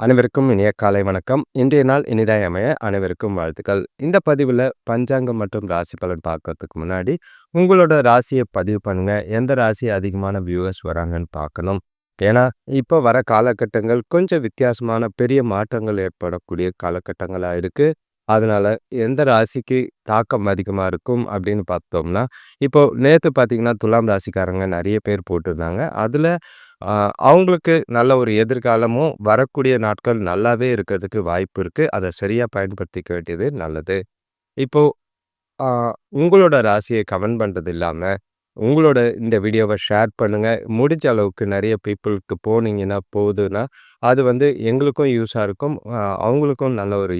அனைவருக்கும் இனிய காலை வணக்கம். இன்றைய நாள் இனிதாய் அமைய அனைவருக்கும் வாழ்த்துக்கள். இந்த பதிவில் பஞ்சாங்கம் மற்றும் ராசி பலன் பார்க்கறதுக்கு முன்னாடி உங்களோட ராசியை பதிவு பண்ணுங்க. எந்த ராசி அதிகமான வியூவர்ஸ் வராங்கன்னு பார்க்கணும். ஏன்னா இப்போ வர காலகட்டங்கள் கொஞ்சம் வித்தியாசமான பெரிய மாற்றங்கள் ஏற்படக்கூடிய காலகட்டங்களாக இருக்குது அதனால் எந்த ராசிக்கு தாக்கம் அதிகமாக இருக்கும் அப்படின்னு பார்த்தோம்னா இப்போது நேற்று பார்த்தீங்கன்னா துலாம் ராசிக்காரங்க நிறைய பேர் போட்டிருந்தாங்க. அதில் அவங்களுக்கு நல்ல ஒரு எதிர்காலமும் வரக்கூடிய நாட்கள் நல்லாவே இருக்கிறதுக்கு வாய்ப்பு இருக்குது அதை சரியாக பயன்படுத்திக்க வேண்டியது நல்லது. இப்போது உங்களோட ராசியை கமெண்ட் பண்ணுறது இல்லாமல் உங்களோட இந்த வீடியோவை ஷேர் பண்ணுங்கள் முடிஞ்ச அளவுக்கு நிறைய பீப்புளுக்கு போனீங்கன்னா போகுதுன்னா அது வந்து எங்களுக்கும் யூஸாக இருக்கும். அவங்களுக்கும் நல்ல ஒரு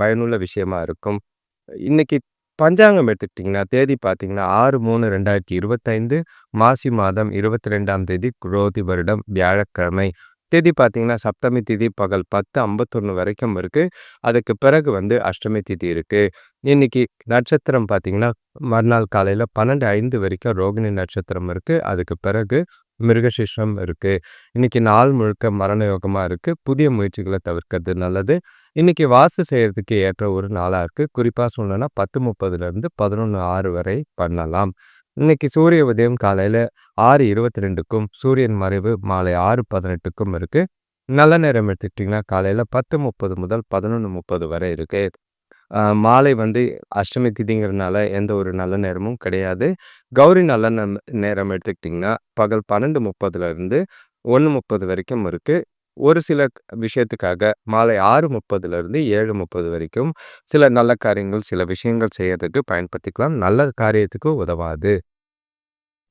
பயனுள்ள விஷயமா இருக்கும். இன்றைக்கி பஞ்சாங்கம் எடுத்துக்கிட்டிங்கன்னா தேதி பார்த்தீங்கன்னா ஆறு மூணு ரெண்டாயிரத்தி இருபத்தைந்து மாசி மாதம் இருபத்தி ரெண்டாம் தேதி குரோதி வருடம் வியாழக்கிழமை. தேதி பார்த்தீங்கன்னா சப்தமி திதி பகல் பத்து ஐம்பத்தொன்று வரைக்கும் இருக்குது அதுக்கு பிறகு வந்து அஷ்டமி திதி இருக்குது இன்னைக்கு நட்சத்திரம் பார்த்தீங்கன்னா மறுநாள் காலையில் பன்னெண்டு ஐந்து வரைக்கும் ரோகிணி நட்சத்திரம் இருக்குது அதுக்கு பிறகு மிருகசிஷம் இருக்குது இன்றைக்கி நாள் முழுக்க மரண யோகமாக இருக்குது புதிய முயற்சிகளை தவிர்க்கிறது நல்லது. இன்றைக்கி வாசு செய்கிறதுக்கு ஏற்ற ஒரு நாளாக இருக்குது குறிப்பாக சொல்லணும்னா பத்து முப்பதுலேருந்து பதினொன்று ஆறு வரை பண்ணலாம். இன்னைக்கு சூரிய உதயம் காலையில் ஆறு இருபத்தி ரெண்டுக்கும் சூரியன் மறைவு மாலை ஆறு பதினெட்டுக்கும் இருக்குது நல்ல நேரம் எடுத்துக்கிட்டிங்கன்னா காலையில் பத்து முப்பது முதல் பதினொன்று முப்பது வரை இருக்குது மாலை வந்து அஷ்டமி திதிங்கிறதுனால எந்த ஒரு நல்ல நேரமும் கிடையாது. கௌரி நல்ல நேரம் எடுத்துக்கிட்டிங்கன்னா பகல் பன்னெண்டு முப்பதுலேருந்து ஒன்று முப்பது வரைக்கும் இருக்குது ஒரு சில விஷயத்துக்காக மாலை ஆறு முப்பதுலேருந்து ஏழு முப்பது வரைக்கும் சில நல்ல காரியங்கள் சில விஷயங்கள் செய்யறதுக்கு பயன்படுத்திக்கலாம். நல்ல காரியத்துக்கு உதவாது.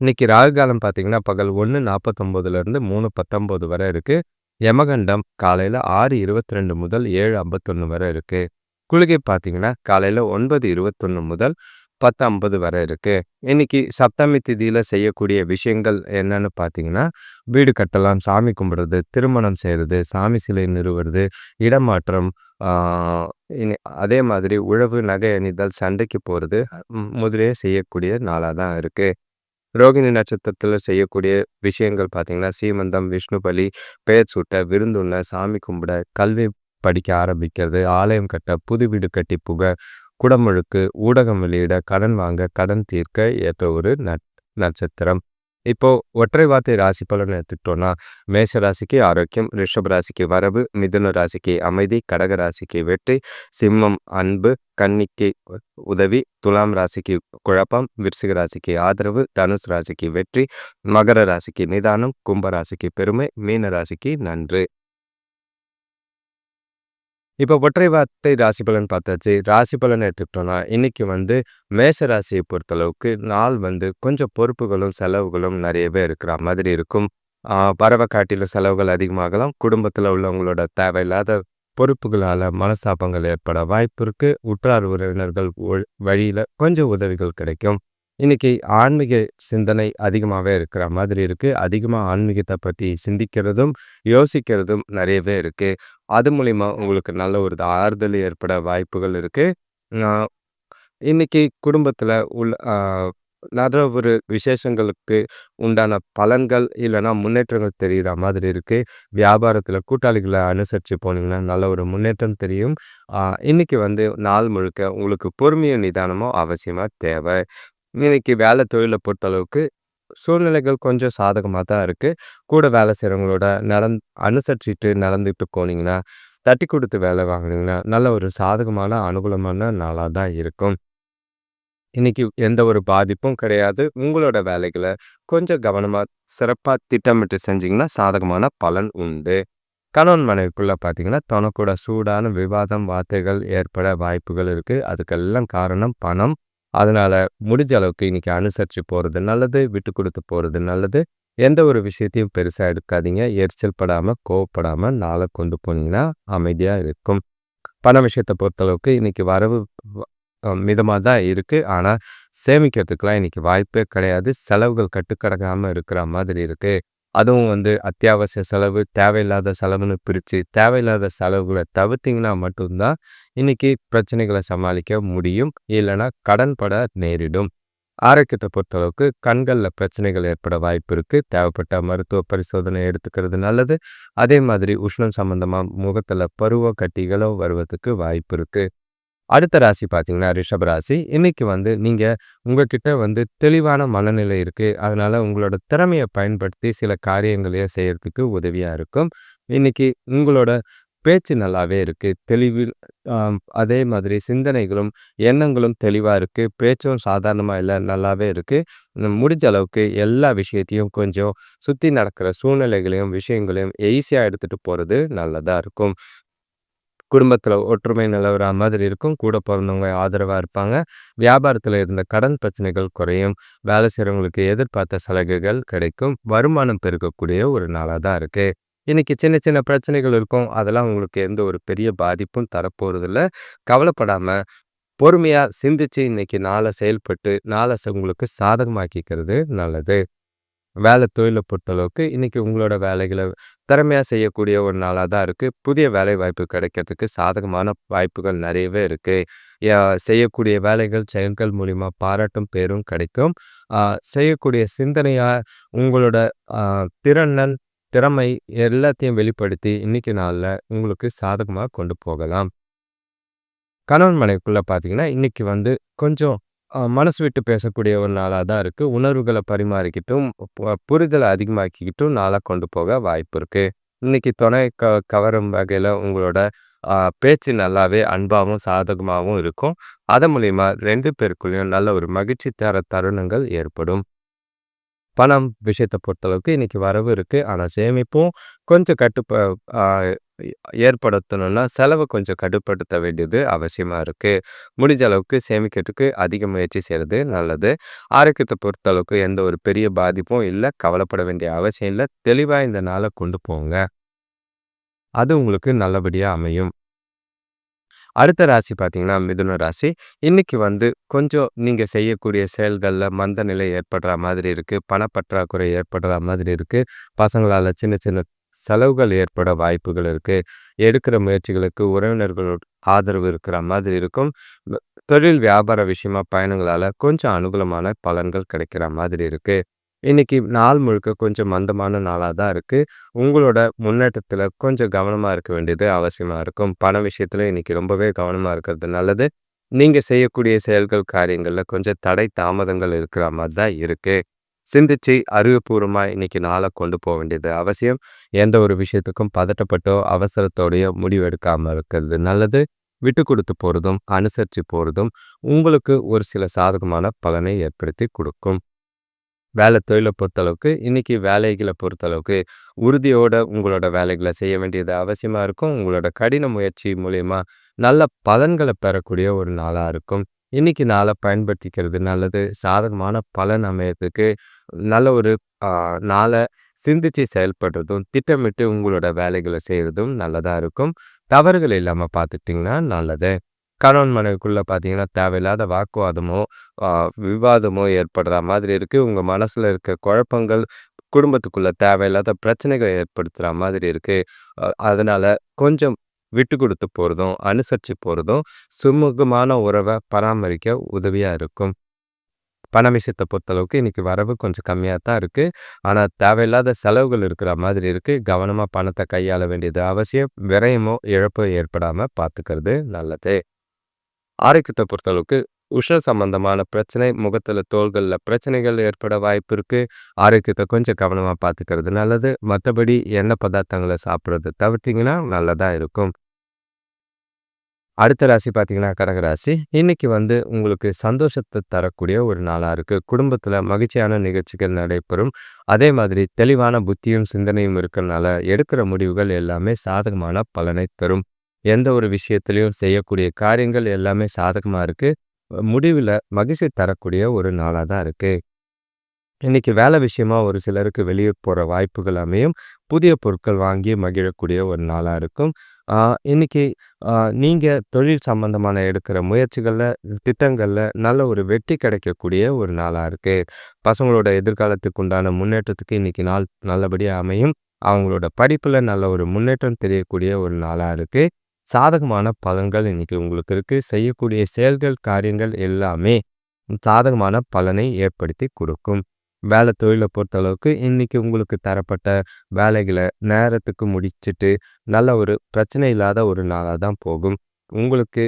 இன்னைக்கு ராகு காலம் பார்த்தீங்கன்னா பகல் ஒன்று நாற்பத்தொம்போதுலேருந்து மூணு பத்தொம்போது வரை இருக்குது யமகண்டம் காலையில் ஆறு இருபத்தி ரெண்டு முதல் ஏழு ஐம்பத்தொன்று வரை இருக்குது குளிகை பார்த்தீங்கன்னா காலையில் ஒன்பது இருபத்தொன்று முதல் பத்து ஐம்பது வரை இருக்குது இன்னைக்கு சப்தமி திதியில் செய்யக்கூடிய விஷயங்கள் என்னன்னு பார்த்தீங்கன்னா வீடு கட்டலாம் சாமி கும்பிட்றது திருமணம் செய்கிறது சாமி சிலை நிறுவுறது இடமாற்றம் அதே மாதிரி உழவு நகை அணிதல் சண்டைக்கு போகிறது முதலே செய்யக்கூடிய நாளாக தான் இருக்குது ரோகிணி நட்சத்திரத்தில் செய்யக்கூடிய விஷயங்கள் பார்த்தீங்கன்னா சீமந்தம் விஷ்ணு பலி பெயர் சூட்ட விருந்துண்ண சாமி கும்பிட கல்வி படிக்க ஆரம்பிக்கிறது. ஆலயம் கட்ட புது வீடு கட்டி புக குடமுழுக்கு ஊடகம் வெளியிட கடன் வாங்க கடன் தீர்க்க ஏற்ற ஒரு நட்சத்திரம். இப்போ ஒற்றை வார்த்தை ராசி பலன் எடுத்துக்கிட்டோம்னா மேஷ ராசிக்கு ஆரோக்கியம் ரிஷப ராசிக்கு வரவு மிதுன ராசிக்கு அமைதி கடக ராசிக்கு வெற்றி சிம்மம் அன்பு கன்னிக்கு உதவி துலாம் ராசிக்கு குழப்பம் விருச்சிக ராசிக்கு ஆதரவு தனுஷ் ராசிக்கு வெற்றி மகர ராசிக்கு நிதானம் கும்ப ராசிக்கு பெருமை மீன ராசிக்கு நன்று. இப்போ ஒற்றை வார்த்தை ராசி பலன் பார்த்தாச்சு. ராசி பலன் எடுத்துக்கிட்டோம்னா இன்றைக்கி வந்து மேஷ ராசியை பொறுத்தளவுக்கு நாள் வந்து கொஞ்சம் பொறுப்புகளும் செலவுகளும் நிறையவே இருக்கிற மாதிரி இருக்கும். பறவை காட்டில செலவுகள் அதிகமாகலாம். குடும்பத்தில் உள்ளவங்களோட தேவையில்லாத பொறுப்புகளால் மனஸ்தாபங்கள் ஏற்பட வாய்ப்பு இருக்குது உற்றார் உறவினர்கள் வழியில் கொஞ்சம் உதவிகள் கிடைக்கும். இன்னைக்கு ஆன்மீக சிந்தனை அதிகமாகவே இருக்கிற மாதிரி இருக்குது அதிகமாக ஆன்மீகத்தை பற்றி சிந்திக்கிறதும் யோசிக்கிறதும் நிறையவே இருக்குது அது மூலிமா உங்களுக்கு நல்ல ஒரு ஆறுதல் ஏற்பட வாய்ப்புகள் இருக்குது இன்னைக்கு குடும்பத்தில் உள்ள நிறைய ஒரு விசேஷங்களுக்கு உண்டான பலன்கள் இல்லைன்னா முன்னேற்றங்கள் தெரிகிற மாதிரி இருக்குது வியாபாரத்தில் கூட்டாளிகளை அனுசரித்து போனீங்கன்னா நல்ல ஒரு முன்னேற்றம் தெரியும். இன்னைக்கு வந்து நாள் முழுக்க உங்களுக்கு பொறுமையும் நிதானமும் அவசியமாக தேவை. இன்னைக்கு வேலை தொழிலை பொறுத்தளவுக்கு சூழ்நிலைகள் கொஞ்சம் சாதகமாக தான் இருக்குது கூட வேலை செய்கிறவங்களோட நடந் அனுசரிச்சுட்டு நடந்துட்டு போனீங்கன்னா தட்டி கொடுத்து வேலை வாங்கினீங்கன்னா நல்ல ஒரு சாதகமான அனுகூலமான நாளாக தான் இருக்கும். இன்றைக்கி எந்த ஒரு பாதிப்பும் கிடையாது. உங்களோட வேலைகளை கொஞ்சம் கவனமாக சிறப்பாக திட்டமிட்டு செஞ்சிங்கன்னா சாதகமான பலன் உண்டு. கணவன் மனைவிக்குள்ளே பார்த்தீங்கன்னா தனக்கூட சூடான விவாதம் வார்த்தைகள் ஏற்பட வாய்ப்புகள் இருக்குது அதுக்கெல்லாம் காரணம் பணம். அதனால் முடிஞ்ச அளவுக்கு இன்றைக்கி அனுசரித்து போகிறது நல்லது விட்டு கொடுத்து போகிறது நல்லது. எந்த ஒரு விஷயத்தையும் பெருசாக எடுக்காதீங்க. எரிச்சல் படாமல் கோவப்படாமல் நாளை கொண்டு போனீங்கன்னா அமைதியாக இருக்கும். பண விஷயத்தை பொறுத்தளவுக்கு இன்றைக்கி வரவு மிதமாக தான் இருக்குது ஆனால் சேமிக்கிறதுக்கெலாம் இன்றைக்கி வாய்ப்பே கிடையாது. செலவுகள் கட்டுக்கடங்காமல் இருக்கிற மாதிரி இருக்குது அதுவும் வந்து அத்தியாவசிய செலவு தேவையில்லாத செலவுன்னு பிரித்து தேவையில்லாத செலவுகளை தவிர்த்திங்கன்னா மட்டும்தான் இன்றைக்கி பிரச்சனைகளை சமாளிக்க முடியும். இல்லைன்னா கடன்பட நேரிடும். ஆரோக்கியத்தை பொறுத்தளவுக்கு கண்களில் பிரச்சனைகள் ஏற்பட வாய்ப்பு இருக்குது தேவைப்பட்ட மருத்துவ பரிசோதனை எடுத்துக்கிறது நல்லது. அதே மாதிரி உஷ்ணம் சம்மந்தமாக முகத்தில் பருவ கட்டிகளோ வருவதுக்கு வாய்ப்பு இருக்குது அடுத்த ராசி பார்த்தீங்கன்னா ரிஷப ராசி. இன்னைக்கு வந்து நீங்கள் உங்ககிட்ட வந்து தெளிவான மனநிலை இருக்குது அதனால் உங்களோட திறமையை பயன்படுத்தி சில காரியங்களையும் செய்கிறதுக்கு உதவியாக இருக்கும். இன்னைக்கு உங்களோட பேச்சு நல்லாவே இருக்குது தெளிவில் அதே மாதிரி சிந்தனைகளும் எண்ணங்களும் தெளிவாக இருக்குது பேச்சும் சாதாரணமாக இல்லை நல்லாவே இருக்குது முடிஞ்ச அளவுக்கு எல்லா விஷயத்தையும் கொஞ்சம் சுற்றி நடக்கிற சூழ்நிலைகளையும் விஷயங்களையும் ஈஸியாக எடுத்துகிட்டு போகிறது நல்லதாக இருக்கும். குடும்பத்தில் ஒற்றுமை நிலவர மாதிரி இருக்கும். கூட பிறந்தவங்க ஆதரவாக இருப்பாங்க. வியாபாரத்தில் இருந்த கடன் பிரச்சனைகள் குறையும். வேலை செய்கிறவங்களுக்கு எதிர்பார்த்த சலுகைகள் கிடைக்கும். வருமானம் பெருக்கக்கூடிய ஒரு நாளாக தான் இருக்குது இன்றைக்கி சின்ன சின்ன பிரச்சனைகள் இருக்கும். அதெல்லாம் உங்களுக்கு எந்த ஒரு பெரிய பாதிப்பும் தரப்போகிறதில்ல கவலைப்படாமல் பொறுமையாக சிந்திச்சு இன்னைக்கு நாளை செயல்பட்டு நாளை உங்களுக்கு சாதகமாக்கிக்கிறது நல்லது. வேலை தொழிலை பொறுத்தளவுக்கு இன்றைக்கி உங்களோட வேலைகளை திறமையாக செய்யக்கூடிய ஒரு நாளாக தான் இருக்குது புதிய வேலை வாய்ப்பு கிடைக்கிறதுக்கு சாதகமான வாய்ப்புகள் நிறையவே இருக்குது செய்யக்கூடிய வேலைகள் செயல்கள் மூலிமா பாராட்டும் பேரும் கிடைக்கும். செய்யக்கூடிய சிந்தனையாக உங்களோட திறனன் திறமை எல்லாத்தையும் வெளிப்படுத்தி இன்னைக்கு நாளில் உங்களுக்கு சாதகமாக கொண்டு போகலாம். கணவன் மனைவிக்குள்ளே பார்த்தீங்கன்னா இன்றைக்கி வந்து கொஞ்சம் மனசு விட்டு பேசக்கூடிய ஒரு நாளாக தான் இருக்குது உணர்வுகளை பரிமாறிக்கிட்டும் புரிதலை அதிகமாக்கிக்கிட்டும் நாளாக கொண்டு போக வாய்ப்பு இருக்குது இன்றைக்கி துணை க கவரும் வகையில் உங்களோட பேச்சு நல்லாவே அன்பாகவும் சாதகமாகவும் இருக்கும். அதன் மூலிமா ரெண்டு பேருக்குள்ளேயும் நல்ல ஒரு மகிழ்ச்சி தர தருணங்கள் ஏற்படும். பணம் விஷயத்தை பொறுத்தளவுக்கு இன்றைக்கி வரவு இருக்குது ஆனால் சேமிப்பும் கொஞ்சம் கட்டுப்ப ஏற்படுத்தணும்னா செலவை கொஞ்சம் கட்டுப்படுத்த வேண்டியது அவசியமாக இருக்குது முடிஞ்ச அளவுக்கு சேமிக்கிறதுக்கு அதிக முயற்சி செய்கிறது நல்லது. ஆரோக்கியத்தை பொறுத்தளவுக்கு எந்த ஒரு பெரிய பாதிப்பும் இல்லை. கவலைப்பட வேண்டிய அவசியம் இல்லை. தெளிவாக இந்த நாளை கொண்டு போங்க. அது உங்களுக்கு நல்லபடியாக அமையும். அடுத்த ராசி பார்த்தீங்கன்னா மிதுன ராசி. இன்னைக்கு வந்து கொஞ்சம் நீங்கள் செய்யக்கூடிய செயல்களில் மந்த நிலை ஏற்படுற மாதிரி இருக்குது பணப்பற்றாக்குறை ஏற்படுற மாதிரி இருக்குது பசங்களால் சின்ன சின்ன செலவுகள் ஏற்பட வாய்ப்புகள் இருக்குது எடுக்கிற முயற்சிகளுக்கு உறவினர்களோட ஆதரவு இருக்கிற மாதிரி இருக்கும். தொழில் வியாபார விஷயமா பயணங்களால் கொஞ்சம் அனுகூலமான பலன்கள் கிடைக்கிற மாதிரி இருக்குது இன்னைக்கு நாள் முழுக்க கொஞ்சம் மந்தமான நாளாக தான் இருக்குது உங்களோட முன்னேற்றத்தில் கொஞ்சம் கவனமாக இருக்க வேண்டியது அவசியமாக இருக்கும். பண விஷயத்தில் இன்னைக்கு ரொம்பவே கவனமாக இருக்கிறது நல்லது. நீங்கள் செய்யக்கூடிய செயல்கள் காரியங்களில் கொஞ்சம் தடை தாமதங்கள் இருக்கிற மாதிரி தான் இருக்குது சிந்திச்சு அறிவுபூர்வமாக இன்னைக்கு நாளை கொண்டு போக வேண்டியது அவசியம். எந்த ஒரு விஷயத்துக்கும் பதட்டப்பட்டோ அவசரத்தோடையோ முடிவெடுக்காமல் இருக்கிறது நல்லது. விட்டு கொடுத்து போகிறதும் அனுசரித்து போகிறதும் உங்களுக்கு ஒரு சில சாதகமான பலனை ஏற்படுத்தி கொடுக்கும். வேலை தொழிலை பொறுத்தளவுக்கு இன்றைக்கி வேலைகளை பொறுத்தளவுக்கு உறுதியோட உங்களோட வேலைகளை செய்ய வேண்டியது அவசியமாக இருக்கும். உங்களோட கடின முயற்சி மூலயமா நல்ல பலன்களை பெறக்கூடிய ஒரு நாளாக இருக்கும். இன்னைக்கு நாளை பயன்படுத்திக்கிறது நல்லது. சாதகமான பலன் அமையறதுக்கு நல்ல ஒரு நாளை சிந்திச்சு செயல்படுறதும் திட்டமிட்டு உங்களோட வேலைகளை செய்கிறதும் நல்லதாக இருக்கும். தவறுகள் இல்லாமல் பார்த்துட்டிங்கன்னா நல்லது. கணவன் மனைவிக்குள்ளே பார்த்தீங்கன்னா தேவையில்லாத வாக்குவாதமோ விவாதமோ ஏற்படுற மாதிரி இருக்குது உங்கள் மனசில் இருக்க குழப்பங்கள் குடும்பத்துக்குள்ளே தேவையில்லாத பிரச்சனைகள் ஏற்படுத்துகிற மாதிரி இருக்குது அதனால் கொஞ்சம் விட்டு கொடுத்து போகிறதும் அனுசரித்து போகிறதும் சுமூகமான உறவை பராமரிக்க உதவியாக இருக்கும். பண விஷயத்தை பொறுத்தளவுக்கு இன்றைக்கி வரவு கொஞ்சம் கம்மியாக தான் இருக்குது ஆனால் தேவையில்லாத செலவுகள் இருக்கிற மாதிரி இருக்குது கவனமாக பணத்தை கையாள வேண்டியது அவசியம். விரயமோ இழப்போ ஏற்படாமல் பார்த்துக்கிறது நல்லது. ஆரோக்கியத்தை பொறுத்தளவுக்கு உஷ்ண சம்பந்தமான பிரச்சனை முகத்தில் தோள்களில் பிரச்சனைகள் ஏற்பட வாய்ப்பு இருக்குது ஆரோக்கியத்தை கொஞ்சம் கவனமாக பார்த்துக்கிறது நல்லது. மற்றபடி எண்ணெய் பதார்த்தங்களை சாப்பிட்றது தவிர்த்திங்கன்னா நல்லதாக இருக்கும். அடுத்த ராசி பார்த்தீங்கன்னா கடகராசி இன்னைக்கு வந்து உங்களுக்கு சந்தோஷத்தை தரக்கூடிய ஒரு நாளாக இருக்குது குடும்பத்தில் மகிழ்ச்சியான நிகழ்ச்சிகள் நடைபெறும். அதே மாதிரி தெளிவான புத்தியும் சிந்தனையும் இருக்கிறனால எடுக்கிற முடிவுகள் எல்லாமே சாதகமான பலனை தரும். எந்த ஒரு விஷயத்துலையும் செய்யக்கூடிய காரியங்கள் எல்லாமே சாதகமாக இருக்குது முடிவில் மகிழ்ச்சி தரக்கூடிய ஒரு நாளாக தான் இருக்குது இன்றைக்கி வேலை விஷயமாக ஒரு சிலருக்கு வெளியே போகிற வாய்ப்புகள் அமையும். புதிய பொருட்கள் வாங்கி மகிழக்கூடிய ஒரு நாளாக இருக்கும். இன்றைக்கி நீங்கள் தொழில் சம்பந்தமான எடுக்கிற முயற்சிகளில் திட்டங்களில் நல்ல ஒரு வெற்றி கிடைக்கக்கூடிய ஒரு நாளாக இருக்குது பசங்களோட எதிர்காலத்துக்கு உண்டான முன்னேற்றத்துக்கு இன்றைக்கி நாள் நல்லபடியாக அமையும். அவங்களோட படிப்பில் நல்ல ஒரு முன்னேற்றம் தெரியக்கூடிய ஒரு நாளாக இருக்குது சாதகமான பலன்கள் இன்னைக்கு உங்களுக்கு இருக்குது செய்யக்கூடிய செயல்கள் காரியங்கள் எல்லாமே சாதகமான பலனை ஏற்படுத்தி கொடுக்கும். வேலை தொழிலை பொறுத்தளவுக்கு இன்றைக்கி உங்களுக்கு தரப்பட்ட வேலைகளை நேரத்துக்கு முடிச்சுட்டு நல்ல ஒரு பிரச்சனை இல்லாத ஒரு நாளாக தான் போகும். உங்களுக்கு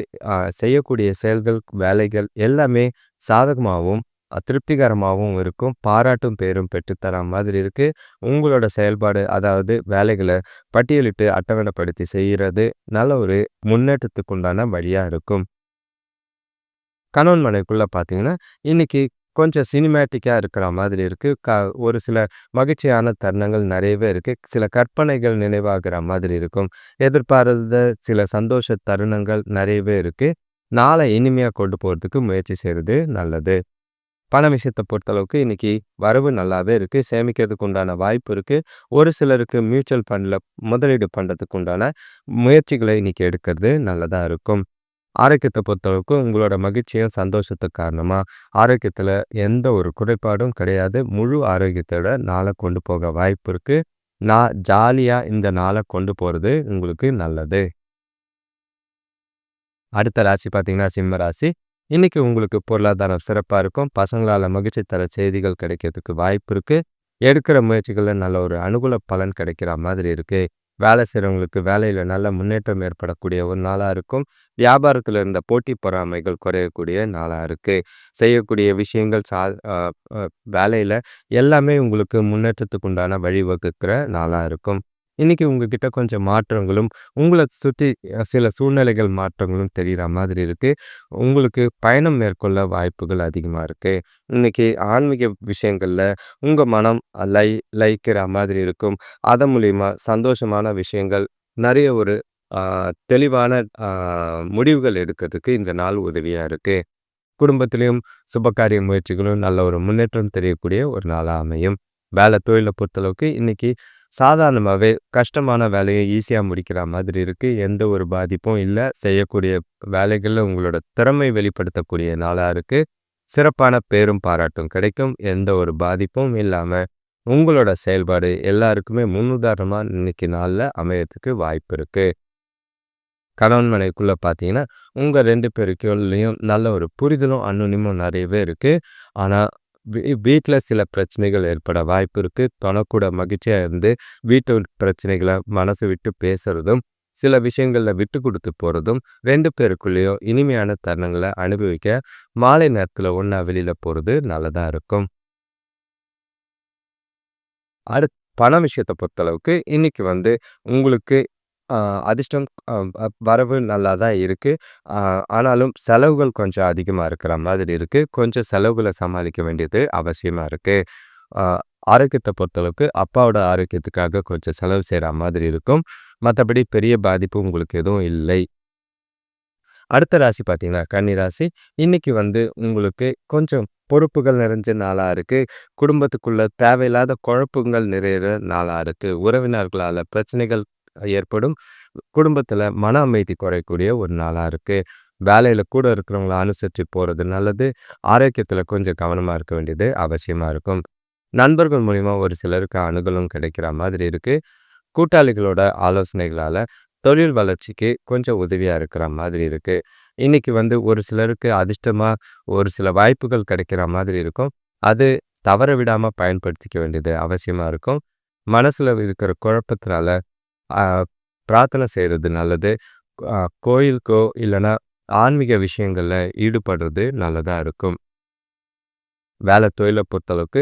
செய்யக்கூடிய செயல்கள் வேலைகள் எல்லாமே சாதகமாகவும் திருப்திகரமாகவும் இருக்கும். பாராட்டும் பேரும் பெற்றுத்தர மாதிரி இருக்குது உங்களோட செயல்பாடு அதாவது வேலைகளை பட்டியலிட்டு அட்டவணைப்படுத்தி செய்கிறது நல்ல ஒரு முன்னேற்றத்துக்கு உண்டான வழியாக இருக்கும். கணவன் மனைக்குள்ளே பார்த்தீங்கன்னா இன்னைக்கு கொஞ்சம் சினிமேட்டிக்காக இருக்கிற மாதிரி இருக்குது க ஒரு சில மகிழ்ச்சியான தருணங்கள் நிறையவே இருக்குது சில கற்பனைகள் நினைவாகிற மாதிரி இருக்கும். எதிர்பாராத சில சந்தோஷ தருணங்கள் நிறையவே இருக்குது நாளை இனிமையாக கொண்டு போகிறதுக்கு முயற்சி செய்கிறது நல்லது. பண விஷயத்தை பொறுத்தளவுக்கு இன்னைக்கு வரவு நல்லாவே இருக்குது சேமிக்கிறதுக்கு உண்டான வாய்ப்பு இருக்குது ஒரு சிலருக்கு மியூச்சுவல் ஃபண்டில் முதலீடு பண்ணுறதுக்கு உண்டான முயற்சிகளை இன்றைக்கி எடுக்கிறது நல்லதாக இருக்கும். ஆரோக்கியத்தை பொறுத்தளவுக்கு உங்களோட மகிழ்ச்சியும் சந்தோஷத்துக்கு காரணமாக ஆரோக்கியத்தில் எந்த ஒரு குறைபாடும் கிடையாது. முழு ஆரோக்கியத்தோட நாளை கொண்டு போக வாய்ப்பு இருக்குது நான் ஜாலியாக இந்த நாளை கொண்டு போகிறது உங்களுக்கு நல்லது. அடுத்த ராசி பார்த்தீங்கன்னா சிம்ம ராசி. இன்னைக்கு உங்களுக்கு பொருளாதாரம் சிறப்பாக இருக்கும். பசங்களால் மகிழ்ச்சி தர செய்திகள் கிடைக்கிறதுக்கு வாய்ப்பு இருக்குது எடுக்கிற முயற்சிகளில் நல்ல ஒரு அனுகூல பலன் கிடைக்கிற மாதிரி இருக்குது வேலை செய்கிறவங்களுக்கு வேலையில் நல்ல முன்னேற்றம் ஏற்படக்கூடிய ஒரு நாளாக இருக்கும். வியாபாரத்தில் இருந்த போட்டி பொறாமைகள் குறையக்கூடிய நாளாக இருக்குது செய்யக்கூடிய விஷயங்கள் சா வேலையில் எல்லாமே உங்களுக்கு முன்னேற்றத்துக்கு உண்டான வழிவகுக்கிற நாளாக இருக்கும். இன்றைக்கி உங்ககிட்ட கொஞ்சம் மாற்றங்களும் உங்களை சுற்றி சில சூழ்நிலைகள் மாற்றங்களும் தெரிகிற மாதிரி இருக்குது உங்களுக்கு பயணம் மேற்கொள்ள வாய்ப்புகள் அதிகமாக இருக்குது இன்றைக்கி ஆன்மீக விஷயங்களில் உங்கள் மனம் லை லைக்கிற மாதிரி இருக்கும். அதன் மூலிமா சந்தோஷமான விஷயங்கள் நிறைய ஒரு தெளிவான முடிவுகள் எடுக்கிறதுக்கு இந்த நாள் உதவியாக இருக்குது குடும்பத்திலையும் சுபகாரிய முயற்சிகளும் நல்ல ஒரு முன்னேற்றம் தெரியக்கூடிய ஒரு நாளாக அமையும். வேலை தொழிலை பொறுத்தளவுக்கு இன்றைக்கி சாதாரணமாகவே கஷ்டமான வேலையை ஈஸியாக முடிக்கிற மாதிரி இருக்குது எந்த ஒரு பாதிப்பும் இல்லை. செய்யக்கூடிய வேலைகளில் உங்களோட திறமை வெளிப்படுத்தக்கூடிய நாளாக இருக்குது சிறப்பான பேரும் பாராட்டும் கிடைக்கும். எந்த ஒரு பாதிப்பும் இல்லாமல் உங்களோட செயல்பாடு எல்லாருக்குமே முன்னுதாரணமாக இன்னைக்கு நாளில் அமையறதுக்கு வாய்ப்பு இருக்குது கணவன் மனைக்குள்ளே பார்த்தீங்கன்னா உங்கள் ரெண்டு பேருக்குள்ளேயும் நல்ல ஒரு புரிதலும் அன்னுனிமும் நிறையவே இருக்குது ஆனால் வீட்டில் சில பிரச்சனைகள் ஏற்பட வாய்ப்பு இருக்குது தனக்கூட மகிழ்ச்சியாக இருந்து வீட்டு பிரச்சனைகளை மனசு விட்டு பேசுறதும் சில விஷயங்களில் விட்டு கொடுத்து போகிறதும் ரெண்டு பேருக்குள்ளேயும் இனிமையான தருணங்களை அனுபவிக்க மாலை நேரத்தில் ஒன்றா வெளியில் போகிறது நல்லதாக இருக்கும். அடுத்து பண விஷயத்தை பொறுத்தளவுக்கு இன்னைக்கு வந்து உங்களுக்கு அதிர்ஷ்டம் வரவு நல்லா தான் இருக்குது ஆனாலும் செலவுகள் கொஞ்சம் அதிகமாக இருக்கிற மாதிரி இருக்குது கொஞ்சம் செலவுகளை சமாளிக்க வேண்டியது அவசியமாக இருக்குது ஆரோக்கியத்தை பொறுத்தளவுக்கு அப்பாவோட ஆரோக்கியத்துக்காக கொஞ்சம் செலவு செய்கிற மாதிரி இருக்கும். மற்றபடி பெரிய பாதிப்பு உங்களுக்கு எதுவும் இல்லை. அடுத்த ராசி பார்த்தீங்கன்னா கன்னி ராசி. இன்னைக்கு வந்து உங்களுக்கு கொஞ்சம் பொறுப்புகள் நிறைஞ்ச நாளாக இருக்குது குடும்பத்துக்குள்ளே தேவையில்லாத குழப்பங்கள் நிறைகிற நாளாக இருக்குது உறவினர்களால் பிரச்சனைகள் ஏற்படும். குடும்பத்தில் மன அமைதி குறையக்கூடிய ஒரு நாளாக இருக்குது வேலையில் கூட இருக்கிறவங்கள அனுசரித்து போகிறது நல்லது. ஆரோக்கியத்தில் கொஞ்சம் கவனமாக இருக்க வேண்டியது அவசியமாக இருக்கும். நண்பர்கள் மூலிமா ஒரு சிலருக்கு அணுகலும் கிடைக்கிற மாதிரி இருக்குது கூட்டாளிகளோட ஆலோசனைகளால் தொழில் வளர்ச்சிக்கு கொஞ்சம் உதவியாக இருக்கிற மாதிரி இருக்குது இன்றைக்கி வந்து ஒரு சிலருக்கு அதிர்ஷ்டமாக ஒரு சில வாய்ப்புகள் கிடைக்கிற மாதிரி இருக்கும். அது தவற விடாமல் பயன்படுத்திக்க வேண்டியது அவசியமாக இருக்கும். மனசில் இருக்கிற குழப்பத்தினால பிரார்த்தனை செய்கிறது நல்லது. கோயிலுக்கோ இல்லைன்னா ஆன்மீக விஷயங்களில் ஈடுபடுறது நல்லதாக இருக்கும். வேலை தொழிலை பொறுத்தளவுக்கு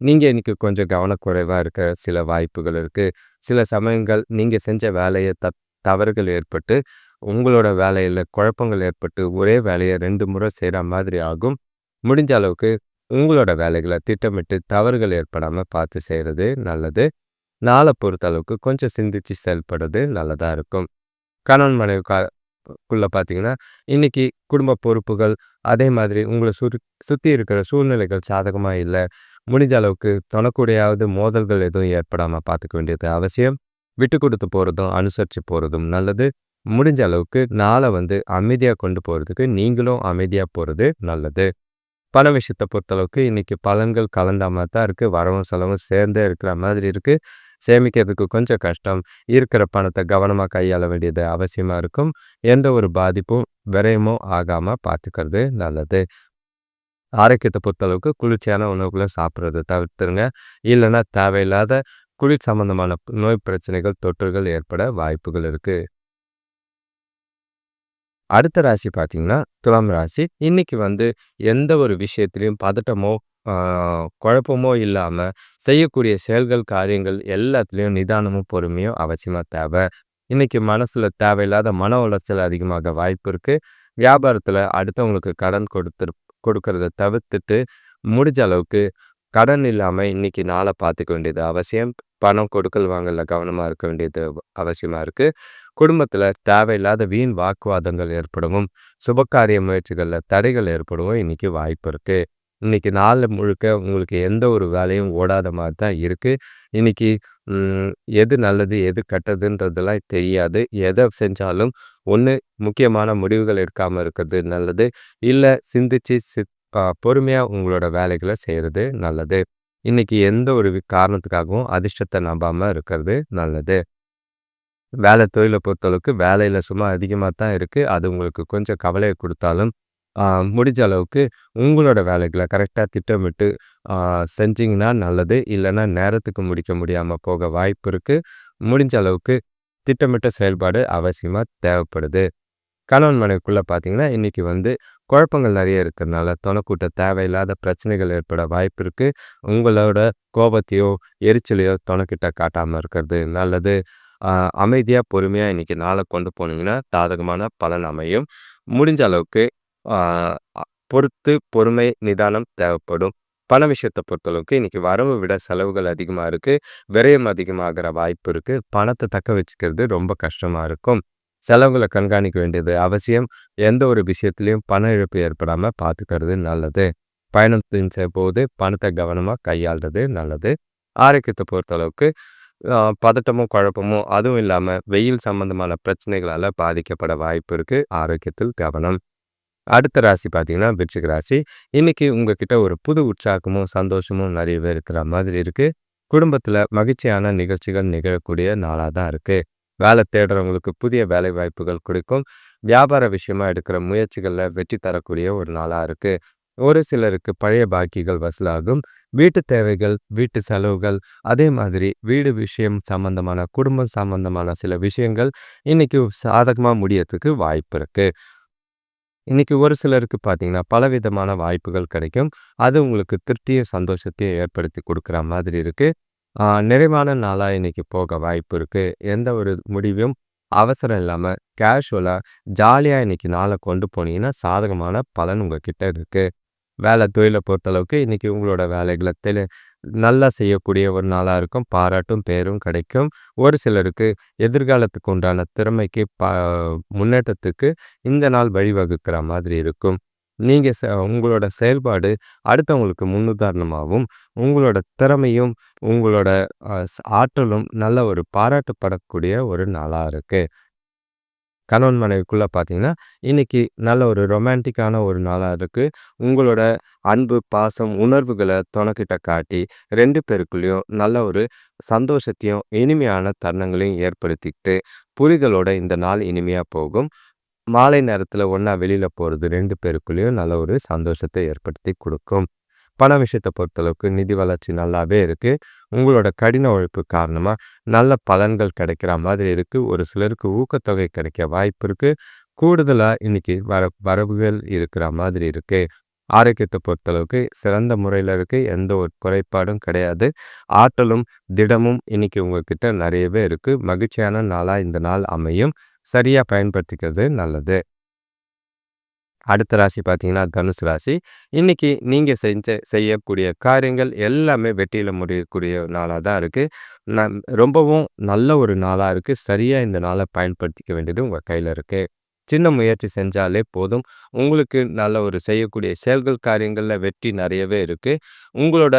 நீங்கள் இன்றைக்கி கொஞ்சம் கவனக்குறைவாக இருக்க சில வாய்ப்புகள் இருக்குது சில சமயங்கள் நீங்கள் செஞ்ச வேலையை த தவறுகள் ஏற்பட்டு உங்களோட வேலையில் குழப்பங்கள் ஏற்பட்டு ஒரே வேலையை ரெண்டு முறை செய்கிற மாதிரி ஆகும். முடிஞ்ச அளவுக்கு உங்களோட வேலைகளை திட்டமிட்டு தவறுகள் ஏற்படாமல் பார்த்து செய்கிறது நல்லது. நாளை பொறுத்தளவுக்கு கொஞ்சம் சிந்தித்து செயல்படுறது நல்லதாக இருக்கும். கணவன் மனைவி குள்ளே பார்த்தீங்கன்னா இன்னைக்கு குடும்ப பொறுப்புகள் அதே மாதிரி உங்களை சுரு சுற்றி இருக்கிற சூழ்நிலைகள் சாதகமாக இல்லை. முடிஞ்ச அளவுக்கு தனக்குடையாவது மோதல்கள் எதுவும் ஏற்படாமல் பார்த்துக்க வேண்டியது அவசியம். விட்டு கொடுத்து போகிறதும் அனுசரித்து போகிறதும் நல்லது. முடிஞ்ச அளவுக்கு நாளை வந்து அமைதியாக கொண்டு போகிறதுக்கு நீங்களும் அமைதியாக போகிறது நல்லது. பண விஷயத்தை பொறுத்தளவுக்கு இன்றைக்கி பலன்கள் கலந்த மாதிரி தான் இருக்குது வரவும் செலவும் சேர்ந்தே இருக்கிற மாதிரி இருக்குது சேமிக்கிறதுக்கு கொஞ்சம் கஷ்டம். இருக்கிற பணத்தை கவனமாக கையாள வேண்டியது அவசியமாக இருக்கும். எந்த ஒரு பாதிப்பும் விரயமும் ஆகாமல் பார்த்துக்கிறது நல்லது. ஆரோக்கியத்தை பொறுத்தளவுக்கு குளிர்ச்சியான உணவுகளை சாப்பிட்றத தவிர்த்துருங்க. இல்லைன்னா தேவையில்லாத குளிர் சம்பந்தமான நோய் பிரச்சனைகள் தொற்றுகள் ஏற்பட வாய்ப்புகள் இருக்குது அடுத்த ராசி பார்த்தீங்கன்னா துலாம் ராசி. இன்னைக்கு வந்து எந்த ஒரு விஷயத்திலையும் பதட்டமோ குழப்பமோ இல்லாமல் செய்யக்கூடிய செயல்கள் காரியங்கள் எல்லாத்துலேயும் நிதானமும் பொறுமையும் அவசியமாக தேவை. இன்னைக்கு மனசில் தேவையில்லாத மன உளைச்சல் அதிகமாக வாய்ப்பு இருக்குது வியாபாரத்தில் அடுத்தவங்களுக்கு கடன் கொடுத்து கொடுக்கறத தவிர்த்துட்டு முடிஞ்ச அளவுக்கு கடன் இல்லாமல் இன்றைக்கி நாளை பார்த்துக்க வேண்டியது அவசியம். பணம் கொடுக்கல் வாங்கல கவனமாக இருக்க வேண்டியது அவசியமாக இருக்குது குடும்பத்தில் தேவையில்லாத வீண் வாக்குவாதங்கள் ஏற்படவும் சுபகாரிய முயற்சிகளில் தடைகள் ஏற்படவும் இன்றைக்கி வாய்ப்பு இருக்குது இன்றைக்கி நாள் முழுக்க உங்களுக்கு எந்த ஒரு வேலையும் ஓடாத மாதிரி தான் இருக்குது இன்னைக்கு எது நல்லது எது கெட்டதுன்றதெல்லாம் தெரியாது. எதை செஞ்சாலும் ஒன்று முக்கியமான முடிவுகள் எடுக்காமல் இருக்கிறது நல்லது. இல்லை சிந்திச்சு சி பொறுமையாக உங்களோட வேலைகளை செய்கிறது நல்லது. இன்றைக்கி எந்த ஒரு காரணத்துக்காகவும் அதிர்ஷ்டத்தை நம்பாமல் இருக்கிறது நல்லது. வேலை தொழிலை பொறுத்தளவுக்கு வேலையில் சும்மா அதிகமாக தான் இருக்குது அது உங்களுக்கு கொஞ்சம் கவலையை கொடுத்தாலும் முடிஞ்ச அளவுக்கு உங்களோட வேலைகளை கரெக்டாக திட்டமிட்டு செஞ்சிங்கன்னா நல்லது. இல்லைன்னா நேரத்துக்கு முடிக்க முடியாமல் போக வாய்ப்பு இருக்குது முடிஞ்ச அளவுக்கு திட்டமிட்ட செயல்பாடு அவசியமாக தேவைப்படுது. கணவன் மனைவிக்குள்ளே பார்த்தீங்கன்னா இன்றைக்கி வந்து குழப்பங்கள் நிறைய இருக்கிறதுனால தொணக்கூட்ட தேவையில்லாத பிரச்சனைகள் ஏற்பட வாய்ப்பு இருக்குது உங்களோட கோபத்தையோ எரிச்சலையோ தொணக்கிட்ட காட்டாமல் இருக்கிறது நல்லது. அமைதியாக பொறுமையாக இன்றைக்கி நாளை கொண்டு போனீங்கன்னா தாதகமான பலன் அமையும். முடிஞ்ச அளவுக்கு பொறுத்து பொறுமை நிதானம் தேவைப்படும். பண விஷயத்தை பொறுத்தளவுக்கு இன்னைக்கு வரவு விட செலவுகள் அதிகமாக இருக்குது விரயம் அதிகமாகிற வாய்ப்பு இருக்குது பணத்தை தக்க வச்சுக்கிறது ரொம்ப கஷ்டமாக இருக்கும். செலவுகளை கண்காணிக்க வேண்டியது அவசியம். எந்த ஒரு விஷயத்துலையும் பண இழப்பு ஏற்படாமல் பார்த்துக்கிறது நல்லது. பயணத்தின் போது பணத்தை கவனமாக கையாளுறது நல்லது. ஆரோக்கியத்தை பொறுத்தளவுக்கு பதட்டமும் குழப்பமும் அதுவும் இல்லாமல் வெயில் சம்பந்தமான பிரச்சனைகளால் பாதிக்கப்பட வாய்ப்பு இருக்குது ஆரோக்கியத்தில் கவனம். அடுத்த ராசி பார்த்தீங்கன்னா விருச்சிக ராசி. இன்னைக்கு உங்ககிட்ட ஒரு புது உற்சாகமும் சந்தோஷமும் நிறையவே இருக்கிற மாதிரி இருக்குது குடும்பத்தில் மகிழ்ச்சியான நிகழ்ச்சிகள் நிகழக்கூடிய நாளாக தான் இருக்குது வேலை தேடுறவங்களுக்கு புதிய வேலை வாய்ப்புகள் கொடுக்கும். வியாபார விஷயமா எடுக்கிற முயற்சிகளில் வெற்றி தரக்கூடிய ஒரு நாளாக இருக்குது ஒரு சிலருக்கு பழைய பாக்கிகள் வசூலாகும். வீட்டு தேவைகள் வீட்டு செலவுகள் அதே மாதிரி வீடு விஷயம் சம்பந்தமான குடும்பம் சம்பந்தமான சில விஷயங்கள் இன்னைக்கு சாதகமாக முடியறதுக்கு வாய்ப்பு இருக்குது இன்னைக்கு ஒரு சிலருக்கு பார்த்தீங்கன்னா பலவிதமான வாய்ப்புகள் கிடைக்கும். அது உங்களுக்கு திருப்தியும் சந்தோஷத்தையும் ஏற்படுத்தி கொடுக்குற மாதிரி இருக்குது நிறைவான நாளாக இன்னைக்கு போக வாய்ப்பு இருக்குது எந்த ஒரு முடிவும் அவசரம் இல்லாமல் கேஷுவலாக ஜாலியாக இன்னைக்கு நாளை கொண்டு போனீங்கன்னா சாதகமான பலன் உங்ககிட்ட இருக்குது வேலை தொழிலை பொறுத்தளவுக்கு இன்றைக்கி உங்களோட வேலைகளை தெளி நல்லா செய்யக்கூடிய ஒரு நாளாக இருக்கும். பாராட்டும் பேரும் கிடைக்கும். ஒரு சிலருக்கு எதிர்காலத்துக்கு உண்டான திறமைக்கு ப முன்னேற்றத்துக்கு இந்த நாள் வழிவகுக்கிற மாதிரி இருக்கும். நீங்கள் ச உங்களோட செயல்பாடு அடுத்தவங்களுக்கு முன்னுதாரணமாகவும் உங்களோட திறமையும் உங்களோட ஆற்றலும் நல்ல ஒரு பாராட்டப்படக்கூடிய ஒரு நாளாக இருக்குது கணவன் மனைவிக்குள்ளே பார்த்தீங்கன்னா இன்றைக்கி நல்ல ஒரு ரொமான்டிக்கான ஒரு நாளாக இருக்குது உங்களோட அன்பு பாசம் உணர்வுகளை துணக்கிட்ட காட்டி ரெண்டு பேருக்குள்ளேயும் நல்ல ஒரு சந்தோஷத்தையும் இனிமையான தருணங்களையும் ஏற்படுத்திக்கிட்டு புரிதலோட இந்த நாள் இனிமையாக போகும். மாலை நேரத்தில் ஒன்றா வெளியில் போகிறது ரெண்டு பேருக்குள்ளேயும் நல்ல ஒரு சந்தோஷத்தை ஏற்படுத்தி கொடுக்கும். பண விஷயத்தை பொறுத்தளவுக்கு நிதி வளர்ச்சி நல்லாவே இருக்குது உங்களோட கடின உழைப்பு காரணமாக நல்ல பலன்கள் கிடைக்கிற மாதிரி இருக்குது ஒரு சிலருக்கு ஊக்கத்தொகை கிடைக்க வாய்ப்பு இருக்குது கூடுதலாக இன்றைக்கி வர வரவுகள் இருக்கிற மாதிரி இருக்குது ஆரோக்கியத்தை பொறுத்தளவுக்கு சிறந்த முறையில் இருக்குது எந்த ஒரு குறைபாடும் கிடையாது. ஆற்றலும் திடமும் இன்றைக்கி உங்ககிட்ட நிறையவே இருக்குது மகிழ்ச்சியான நாளாக இந்த நாள் அமையும். சரியாக பயன்படுத்திக்கிறது நல்லது. அடுத்த ராசி பார்த்தீங்கன்னா தனுசு ராசி. இன்னைக்கு நீங்கள் செஞ்ச செய்யக்கூடிய காரியங்கள் எல்லாமே வெற்றியில் முடியக்கூடிய நாளாக தான் இருக்குது நான் ரொம்பவும் நல்ல ஒரு நாளாக இருக்குது சரியாக இந்த நாளை பயன்படுத்திக்க வேண்டியது உங்கள் கையில் இருக்குது சின்ன முயற்சி செஞ்சாலே போதும். உங்களுக்கு நல்ல ஒரு செய்யக்கூடிய செயல்கள் காரியங்களில் வெற்றி நிறையவே இருக்குது உங்களோட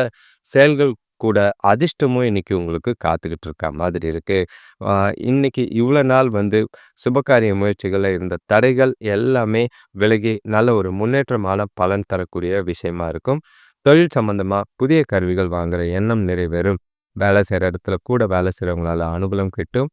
செயல்கள் கூட அதிர்ஷ்டமும் இன்னைக்கு உங்களுக்கு காத்துக்கிட்டு இருக்க மாதிரி இருக்கு. இன்னைக்கு இவ்வளோ நாள் வந்து சுபகாரிய முயற்சிகளில் இருந்த தடைகள் எல்லாமே விலகி நல்ல ஒரு முன்னேற்றமான பலன் தரக்கூடிய விஷயமா இருக்கும். தொழில் சம்பந்தமாக புதிய கருவிகள் வாங்குற எண்ணம் நிறைவேறும். வேலை செய்கிற இடத்துல கூட வேலை செய்கிறவங்களால அனுகூலம் கிட்டும்.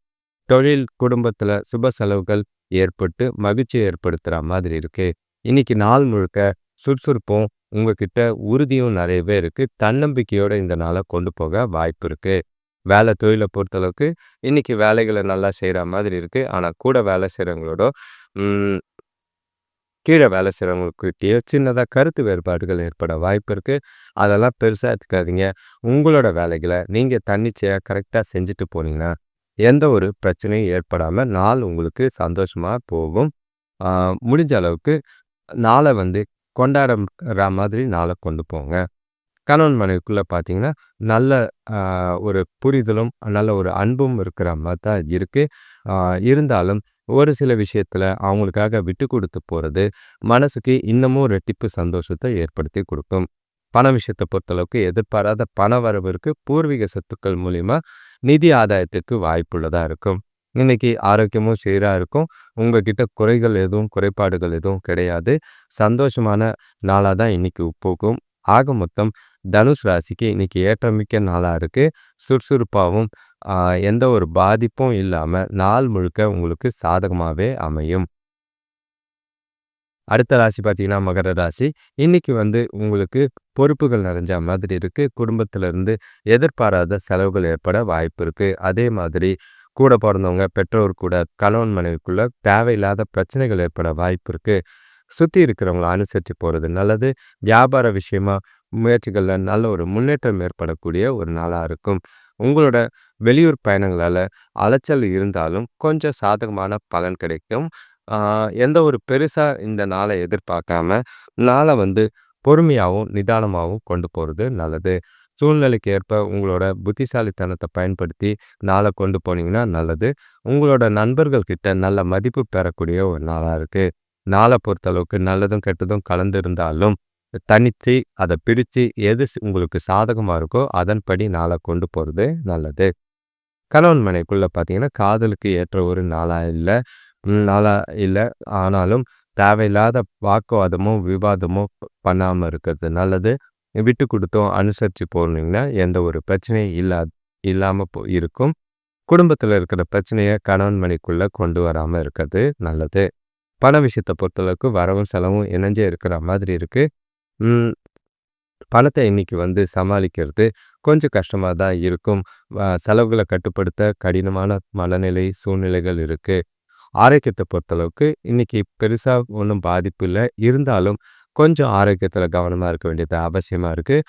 தொழில் குடும்பத்தில் சுப செலவுகள் ஏற்பட்டு மகிழ்ச்சி ஏற்படுத்துகிற மாதிரி இருக்கு. இன்னைக்கு நாள் முழுக்க சுறுசுறுப்பும் உங்ககிட்ட உறுதியும் நிறையவே இருக்குது தன்னம்பிக்கையோடு இந்த நாளை கொண்டு போக வாய்ப்பு இருக்குது வேலை தொழிலை பொறுத்தளவுக்கு இன்றைக்கி வேலைகளை நல்லா செய்கிற மாதிரி இருக்குது ஆனால் கூட வேலை செய்கிறவங்களோட கீழே வேலை செய்கிறவங்கக்கிட்டேயோ சின்னதாக கருத்து வேறுபாடுகள் ஏற்பட வாய்ப்பு இருக்குது அதெல்லாம் பெருசாக எடுத்துக்காதீங்க. உங்களோட வேலைகளை நீங்கள் தன்னிச்சையாக கரெக்டாக செஞ்சுட்டு போனீங்கன்னா எந்த ஒரு பிரச்சனையும் ஏற்படாமல் நாள் உங்களுக்கு சந்தோஷமாக போகும். முடிஞ்ச அளவுக்கு நாளை வந்து கொண்டாடுற மாதிரி நாளை கொண்டு போங்க. கணவன் மனைவிக்குள்ளே பார்த்தீங்கன்னா நல்ல ஒரு புரிதலும் நல்ல ஒரு அன்பும் இருக்கிற மாதிரி தான் இருக்குது இருந்தாலும் ஒரு சில விஷயத்தில் அவங்களுக்காக விட்டு கொடுத்து போகிறது மனசுக்கு இன்னமும் ரெட்டிப்பு சந்தோஷத்தை ஏற்படுத்தி கொடுக்கும். பண விஷயத்தை பொறுத்தளவுக்கு எதிர்பாராத பண வரவிற்கு பூர்வீக சொத்துக்கள் மூலிமா நிதி ஆதாயத்துக்கு வாய்ப்புள்ளதாக இருக்கும். இன்னைக்கு ஆரோக்கியமும் சீராக இருக்கும். உங்ககிட்ட குறைகள் எதுவும் குறைபாடுகள் எதுவும் கிடையாது. சந்தோஷமான நாளாக தான் இன்னைக்கு போகும். ஆக மொத்தம் தனுஷ் ராசிக்கு இன்னைக்கு ஏற்றமிக்க நாளாக இருக்குது சுறுசுறுப்பாகவும் எந்த ஒரு பாதிப்பும் இல்லாமல் நாள் முழுக்க உங்களுக்கு சாதகமாகவே அமையும். அடுத்த ராசி பார்த்தீங்கன்னா மகர ராசி. இன்னைக்கு வந்து உங்களுக்கு பொறுப்புகள் நிறைஞ்ச மாதிரி இருக்குது குடும்பத்திலேருந்து எதிர்பாராத செலவுகள் ஏற்பட வாய்ப்பு இருக்குது அதே மாதிரி கூட பிறந்தவங்க பெற்றோர் கூட கணவன் மனைவிக்குள்ள தேவையில்லாத பிரச்சனைகள் ஏற்பட வாய்ப்பு இருக்குது சுற்றி இருக்கிறவங்கள அனுசரித்து போகிறது நல்லது. வியாபார விஷயமா முயற்சிகளில் நல்ல ஒரு முன்னேற்றம் ஏற்படக்கூடிய ஒரு நாளாக இருக்கும். உங்களோட வெளியூர் பயணங்களால் அலைச்சல் இருந்தாலும் கொஞ்சம் சாதகமான பலன் கிடைக்கும். எந்த ஒரு பெருசாக இந்த நாளை எதிர்பார்க்காம நாளை வந்து பொறுமையாகவும் நிதானமாகவும் கொண்டு போகிறது நல்லது. சூழ்நிலைக்கு ஏற்ப உங்களோட புத்திசாலித்தனத்தை பயன்படுத்தி நாளை கொண்டு போனீங்கன்னா நல்லது. உங்களோட நண்பர்கள் கிட்ட நல்ல மதிப்பு பெறக்கூடிய ஒரு நாளாக இருக்குது நாளை பொறுத்தளவுக்கு நல்லதும் கெட்டதும் கலந்திருந்தாலும் தனித்து அதை பிரித்து எது உங்களுக்கு சாதகமாக இருக்கோ அதன்படி நாளை கொண்டு போகிறது நல்லது. கணவன் மனைக்குள்ளே பார்த்தீங்கன்னா காதலுக்கு ஏற்ற ஒரு நாளாக இல்லை. நாளாக இல்லை. ஆனாலும் தேவையில்லாத வாக்குவாதமோ விவாதமோ பண்ணாமல் இருக்கிறது நல்லது. விட்டு கொடுத்தோம் அனுசரித்து போனீங்கன்னா எந்த ஒரு பிரச்சனையும் இல்லா இல்லாமல் போ இருக்கும். குடும்பத்தில் இருக்கிற பிரச்சனையை கணவன் மணிக்குள்ளே கொண்டு வராமல் இருக்கிறது நல்லது. பண விஷயத்தை பொறுத்தளவுக்கு வரவும் செலவும் இணைஞ்சே இருக்கிற மாதிரி இருக்குது பணத்தை இன்னைக்கு வந்து சமாளிக்கிறது கொஞ்சம் கஷ்டமாக தான் இருக்கும். செலவுகளை கட்டுப்படுத்த கடினமான மனநிலை சூழ்நிலைகள் இருக்குது ஆரோக்கியத்தை பொறுத்தளவுக்கு இன்னைக்கு பெருசாக ஒன்றும் பாதிப்பு இல்லை. இருந்தாலும் கொஞ்சம் ஆரோக்கியத்தில் கவனமாக இருக்க வேண்டியது அவசியமாக இருக்குது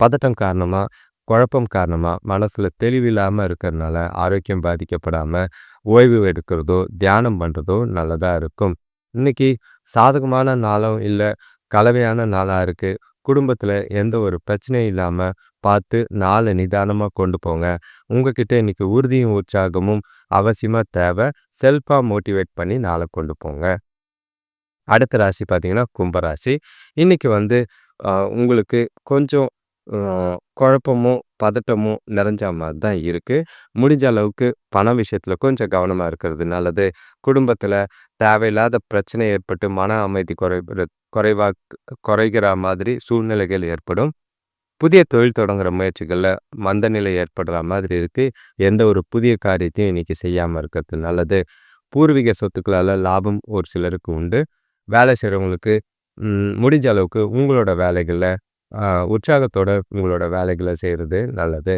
பதட்டம் காரணமாக குழப்பம் காரணமாக மனசில் தெளிவில்லாமல் இருக்கிறதுனால ஆரோக்கியம் பாதிக்கப்படாமல் ஓய்வு எடுக்கிறதோ தியானம் பண்ணுறதோ நல்லதாக இருக்கும். இன்னைக்கு சாதகமான நாளும் இல்லை கலவையான நாளாக இருக்குது குடும்பத்தில் எந்த ஒரு பிரச்சனையும் இல்லாமல் பார்த்து நாளை நிதானமாக கொண்டு போங்க. உங்ககிட்ட இன்றைக்கி உறுதியும் உற்சாகமும் அவசியமாக தேவை. செல்ஃபாக மோட்டிவேட் பண்ணி நாளை கொண்டு போங்க. அடுத்த ராசி பார்த்திங்கன்னா கும்பராசி. இன்றைக்கி வந்து உங்களுக்கு கொஞ்சம் குழப்பமும் பதட்டமும் நிறைஞ்ச மாதிரி தான் இருக்குது முடிஞ்ச அளவுக்கு பண விஷயத்தில் கொஞ்சம் கவனமாக இருக்கிறது நல்லது. குடும்பத்தில் தேவையில்லாத பிரச்சனை ஏற்பட்டு மன அமைதி குறை குறைவாக குறைகிற மாதிரி சூழ்நிலைகள் ஏற்படும். புதிய தொழில் தொடங்குகிற முயற்சிகளில் மந்த நிலை ஏற்படுற மாதிரி இருக்குது எந்த ஒரு புதிய காரியத்தையும் இன்றைக்கி செய்யாமல் இருக்கிறது நல்லது. பூர்வீக சொத்துக்களால் லாபம் ஒரு சிலருக்கு உண்டு. வேலை செய்கிறவங்களுக்கு முடிஞ்ச அளவுக்கு உங்களோட வேலைகளை உற்சாகத்தோட உங்களோட வேலைகளை செய்கிறது நல்லது.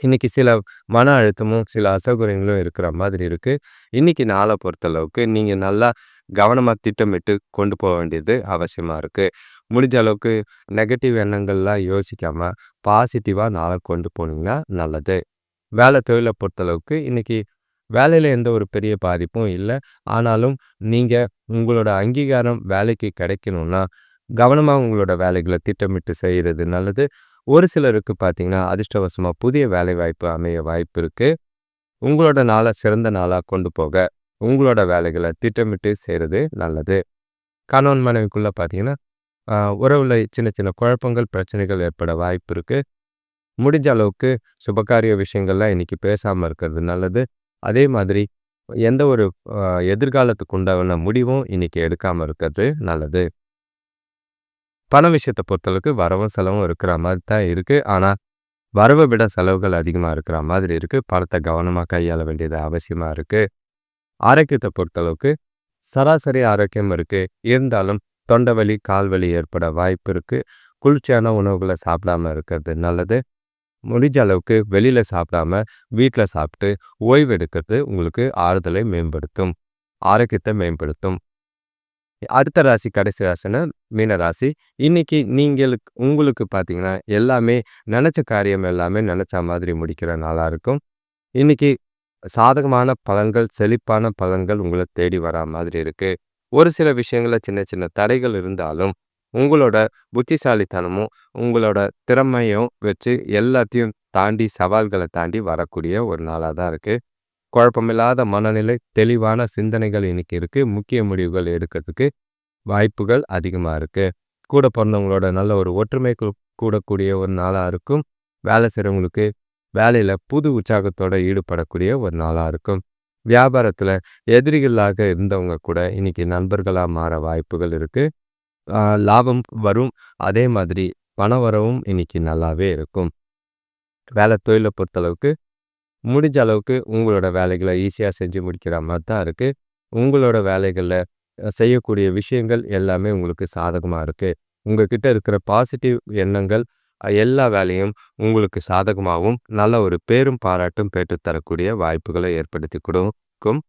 இன்றைக்கி சில மன அழுத்தமும் சில அசௌகரியங்களும் இருக்கிற மாதிரி இருக்குது இன்றைக்கி நாளை பொறுத்தளவுக்கு நீங்கள் நல்லா கவனமாக திட்டமிட்டு கொண்டு போக வேண்டியது அவசியமாக இருக்குது முடிஞ்ச அளவுக்கு நெகட்டிவ் எண்ணங்கள்லாம் யோசிக்காமல் பாசிட்டிவாக நாளை கொண்டு போனீங்கன்னா நல்லது. வேலை தொழிலை பொறுத்தளவுக்கு இன்றைக்கி வேலையில் எந்த ஒரு பெரிய பாதிப்பும் இல்லை. ஆனாலும் நீங்கள் உங்களோட அங்கீகாரம் வேலைக்கு கிடைக்கணும்னா கவனமாக உங்களோட வேலைகளை திட்டமிட்டு செய்கிறது நல்லது. ஒரு சிலருக்கு பார்த்தீங்கன்னா அதிர்ஷ்டவசமாக புதிய வேலை வாய்ப்பு அமைய வாய்ப்பு இருக்குது உங்களோட நாளை சிறந்த நாளாக கொண்டு போக உங்களோட வேலைகளை திட்டமிட்டு செய்கிறது நல்லது. கணவன் மனைவிக்குள்ளே பார்த்தீங்கன்னா உறவில் சின்ன சின்ன குழப்பங்கள் பிரச்சனைகள் ஏற்பட வாய்ப்பு இருக்குது முடிஞ்ச அளவுக்கு சுபகாரிய விஷயங்கள்லாம் இன்றைக்கி பேசாமல் இருக்கிறது நல்லது. அதே மாதிரி எந்த ஒரு எதிர்காலத்துக்கு உண்டான முடிவும் இன்றைக்கி எடுக்காமல் இருக்கிறது நல்லது. பண விஷயத்தை பொறுத்தளவுக்கு வரவும் செலவும் இருக்கிற மாதிரி தான் இருக்குது ஆனால் வரவை விட செலவுகள் அதிகமாக இருக்கிற மாதிரி இருக்குது பணத்தை கவனமாக கையாள வேண்டியது அவசியமாக இருக்குது ஆரோக்கியத்தை பொறுத்தளவுக்கு சராசரி ஆரோக்கியம் இருக்குது இருந்தாலும் தொண்டை வலி கால் வலி ஏற்பட வாய்ப்பு இருக்குது குளிர்ச்சியான உணவுகளை சாப்பிடாம இருக்கிறது நல்லது. முடிஞ்ச அளவுக்கு வெளியில் சாப்பிடாம வீட்டில் சாப்பிட்டு ஓய்வு எடுக்கிறது உங்களுக்கு ஆறுதலை மேம்படுத்தும். ஆரோக்கியத்தை மேம்படுத்தும். அடுத்த ராசி கடைசி ராசினா மீன ராசி. இன்னைக்கு நீங்களுக்கு உங்களுக்கு பார்த்தீங்கன்னா எல்லாமே நினச்ச காரியம் எல்லாமே நினச்ச மாதிரி முடிக்கிற நாளாக இருக்கும். இன்னைக்கு சாதகமான பலன்கள் செழிப்பான பலன்கள் உங்களை தேடி வரா மாதிரி இருக்குது ஒரு சில விஷயங்களில் சின்ன சின்ன தடைகள் இருந்தாலும் உங்களோட புத்திசாலித்தனமும் உங்களோட திறமையும் வச்சு எல்லாத்தையும் தாண்டி சவால்களை தாண்டி வரக்கூடிய ஒரு நாளாக தான் இருக்குது குழப்பமில்லாத மனநிலை தெளிவான சிந்தனைகள் இன்னைக்கு இருக்குது முக்கிய முடிவுகள் எடுக்கிறதுக்கு வாய்ப்புகள் அதிகமாக இருக்குது கூட பிறந்தவங்களோட நல்ல ஒரு ஒற்றுமை கூடக்கூடிய ஒரு நாளாக இருக்கும். வேலை செய்கிறவங்களுக்கு வேலையில் புது உற்சாகத்தோடு ஈடுபடக்கூடிய ஒரு நாளாக இருக்கும். வியாபாரத்தில் எதிரிகளாக இருந்தவங்க கூட இன்னைக்கு நண்பர்களாக மாற வாய்ப்புகள் இருக்குது லாபம் வரும். அதே மாதிரி பண வரவும் இன்னைக்கு நல்லாவே இருக்கும். வேலை தொழிலை பொறுத்தளவுக்கு முடிஞ்ச அளவுக்கு உங்களோட வேலைகளை ஈஸியாக செஞ்சு முடிக்கிற மாதிரி தான் இருக்குது உங்களோட வேலைகளில் செய்யக்கூடிய விஷயங்கள் எல்லாமே உங்களுக்கு சாதகமாக இருக்குது உங்ககிட்ட இருக்கிற பாசிட்டிவ் எண்ணங்கள் எல்லா வேலையும் உங்களுக்கு சாதகமாகவும் நல்ல ஒரு பேரும் பாராட்டும் பெற்றுத்தரக்கூடிய வாய்ப்புகளை ஏற்படுத்தி கொடுக்கும்.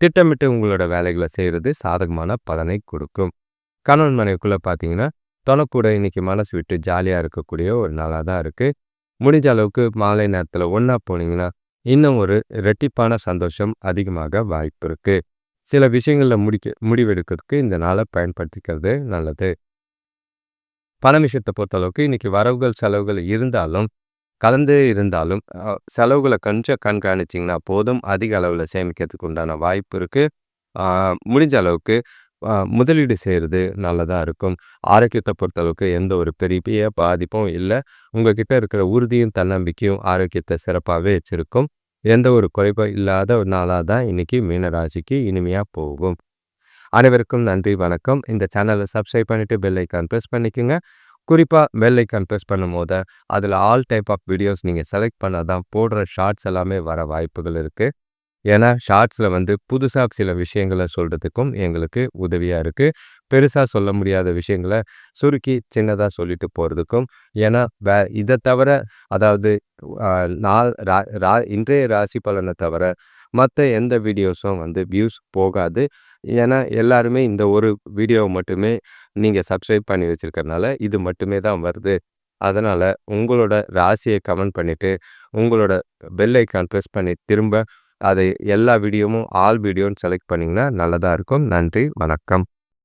திட்டமிட்டு உங்களோட வேலைகளை செய்கிறது சாதகமான பலனை கொடுக்கும். கணவன் மனைவிக்குள்ளே பார்த்தீங்கன்னா தொலைக்கூட இன்னைக்கு மனசு விட்டு ஜாலியாக இருக்கக்கூடிய ஒரு நாளாக தான் இருக்குது முடிஞ்ச அளவுக்கு மாலை நேரத்தில் ஒன்றா போனீங்கன்னா இன்னும் ஒரு ரெட்டிப்பான சந்தோஷம் அதிகமாக வாய்ப்பு இருக்குது சில விஷயங்களில் முடிக்க முடிவெடுக்கிறதுக்கு இந்த நாளை பயன்படுத்திக்கிறது நல்லது. பண விஷயத்தை பொறுத்தளவுக்கு இன்றைக்கி வரவுகள் செலவுகள் இருந்தாலும் கலந்து இருந்தாலும் செலவுகளை கொஞ்சம் கண்காணிச்சிங்கன்னா போதும். அதிக அளவில் சேமிக்கிறதுக்கு உண்டான வாய்ப்பு இருக்குது முடிஞ்ச அளவுக்கு முதலீடு செய்கிறது நல்லதாக இருக்கும். ஆரோக்கியத்தை பொறுத்தளவுக்கு எந்த ஒரு பெரிய பாதிப்பும் இல்லை. உங்ககிட்ட இருக்கிற உறுதியும் தன்னம்பிக்கையும் ஆரோக்கியத்தை சிறப்பாகவே வச்சுருக்கும். எந்த ஒரு குறைப்பும் இல்லாத ஒரு நாளாக தான் இன்றைக்கி மீனராசிக்கு இனிமையாக போகும். அனைவருக்கும் நன்றி வணக்கம். இந்த சேனலை சப்ஸ்கிரைப் பண்ணிவிட்டு பெல் ஐக்கான் ப்ரெஸ் பண்ணிக்கோங்க. குறிப்பாக பெல் ஐக்கான் ப்ரெஸ் பண்ணும் போது அதில் ஆல் டைப் ஆஃப் வீடியோஸ் நீங்கள் செலக்ட் பண்ணால் தான் போடுற ஷார்ட்ஸ் எல்லாமே வர வாய்ப்புகள் இருக்குது ஏன்னா ஷார்ட்ஸில் வந்து புதுசாக சில விஷயங்களை சொல்கிறதுக்கும் எங்களுக்கு உதவியாக இருக்குது பெருசாக சொல்ல முடியாத விஷயங்களை சுருக்கி சின்னதாக சொல்லிட்டு போகிறதுக்கும் ஏன்னா வே இதை தவிர அதாவது நாள் ரா ரா இன்றைய ராசி பலனை தவிர மற்ற எந்த வீடியோஸும் வந்து வியூஸ் போகாது. ஏன்னா எல்லாருமே இந்த ஒரு வீடியோவை மட்டுமே நீங்கள் சப்ஸ்கிரைப் பண்ணி வச்சுருக்கறனால இது மட்டுமே தான் வருது. அதனால் உங்களோட ராசியை கமெண்ட் பண்ணிவிட்டு உங்களோட பெல் ஐக்கான் ப்ரெஸ் பண்ணி திரும்ப அதை எல்லா வீடியோவும் ஆல் வீடியோன்னு செலக்ட் பண்ணிங்கன்னா நல்லதாக இருக்கும். நன்றி வணக்கம்.